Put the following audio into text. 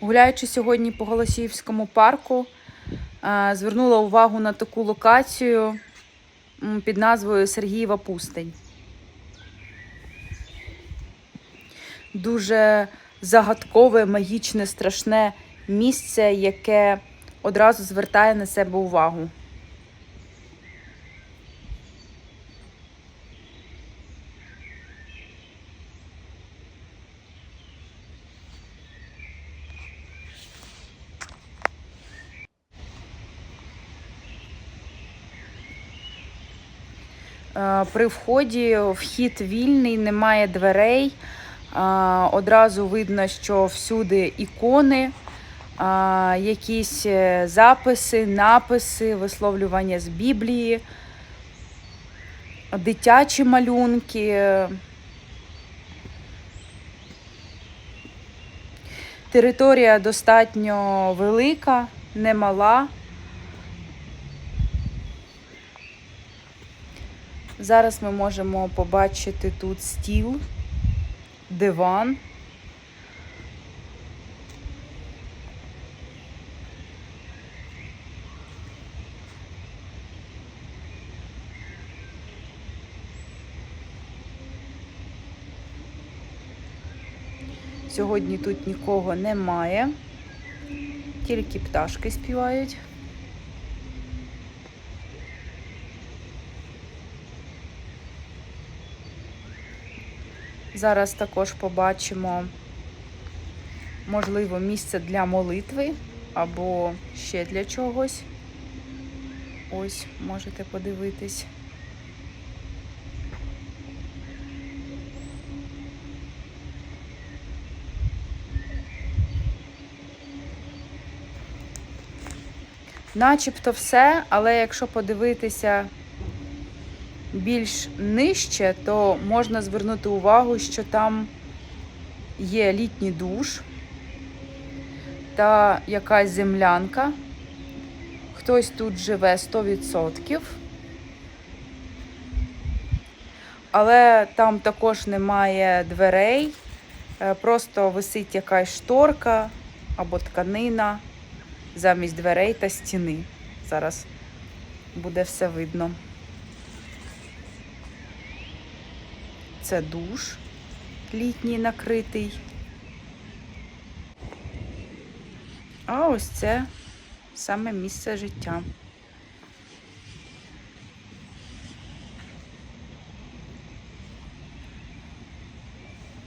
Гуляючи сьогодні по Голосіївському парку, е, звернула увагу на таку локацію під назвою Сергієва пустень. Дуже загадкове, магічне, страшне місце, яке одразу звертає на себе увагу. При вході вхід вільний, немає дверей. Е, Одразу видно, що всюди ікони, е, якісь е, записи, написи, висловлювання з Біблії, дитячі малюнки. Територія достатньо велика, немала. Зараз ми можемо побачити тут стіл, диван. Сьогодні тут нікого немає, тільки пташки співають. Зараз також побачимо, можливо, місце для молитви або ще для чогось. Ось, можете подивитись. Начебто все, але якщо подивитися більш нижче, то можна звернути увагу, що там є літній душ та якась землянка. Хтось тут живе 100%. Але там також немає дверей, е, просто висить якась шторка або тканина замість дверей та стіни. Зараз буде все видно. Це душ літній накритий. А ось це саме місце життя.